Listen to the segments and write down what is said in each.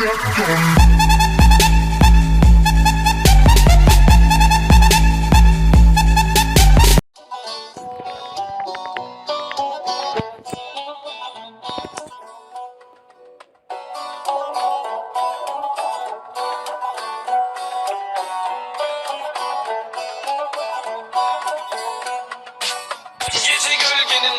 Gece gölgenin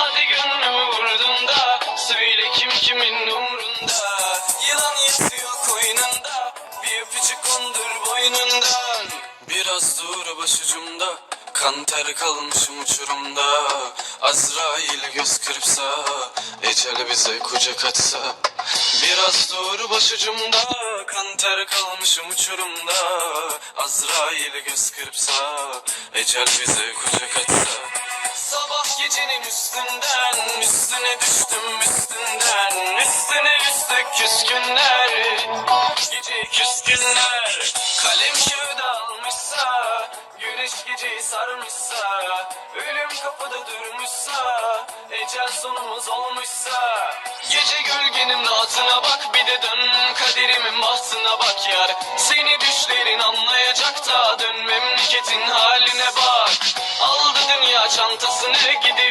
boynundan Biraz dur başucumda Kan ter kalmışım uçurumda. Azrail göz kırpsa Ecel bize kucak açsa Biraz dur başucumda Kan ter kalmışım uçurumda. Azrail göz kırpsa Ecel bize kucak açsa Sabah gecenin üstünden Üstüne düştüm üstünden. Üstüne üstlük küskünler Gece küskünler Kalem kağıda almışsa Güneş geceyi sarmışsa Ölüm kapıda durmuşsa Ecel sonumuz olmuşsa. Gece gölgenin rahatına bak Bir de dön kaderimin bahtına bak yar. Seni düşlerin anlayacak da Dön memleketin haline bak. Aldı dünya çantasını Gidiyor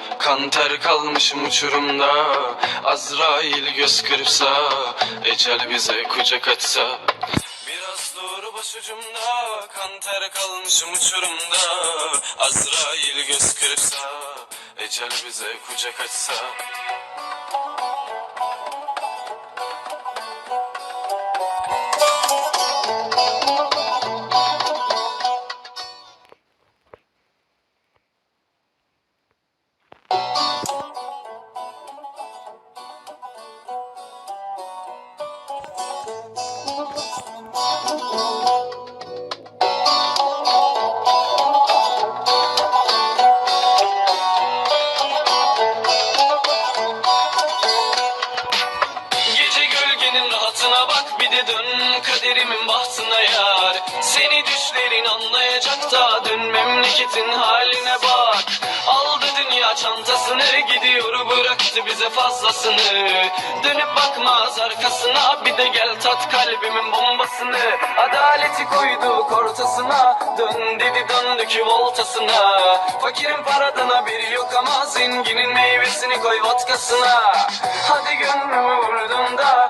Kan ter kalmışım uçurumda. Azrail göz kırpsa Ecel bize kucak açsa Biraz dur başucumda Kan ter kalmışım uçurumda. Azrail göz kırpsa Ecel bize kucak açsa dön kaderimin bahtına yar. Seni düşlerin anlayacak da dön memleketin haline bak. Aldı dünya çantasını gidiyor bıraktı bize fazlasını. Dönüp bakmaz arkasına bir de gel tat kalbimin bombasını. Adaleti koyduk ortasına dön dedi döndük voltasına. Fakirin paradan haberi yok ama zenginin meyvesini koy vodkasına. Hadi gönlümü vurdun da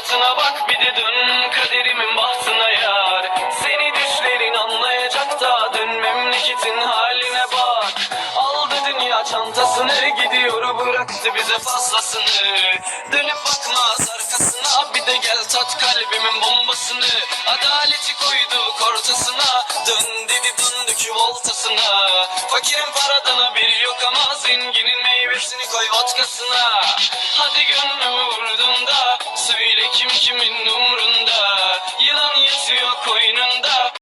rahatına bak bir de dön kaderimin bahtına yar. Seni düşlerin anlayacak da dön memleketin haline bak. Aldı dünya çantasını gidiyor bıraktı bize fazlasını. Dönüp bakmaz arkasına bir de gel tat kalbimin bombasını. Adaleti koyduk ortasına. Dön dedi döndük voltasına. Fakirin paradan haberi yok ama zenginin meyvesini koy vodkasına. Hadi gönlümü vurdun da söyle kim kimin umrunda. Yılan yatıyor koynunda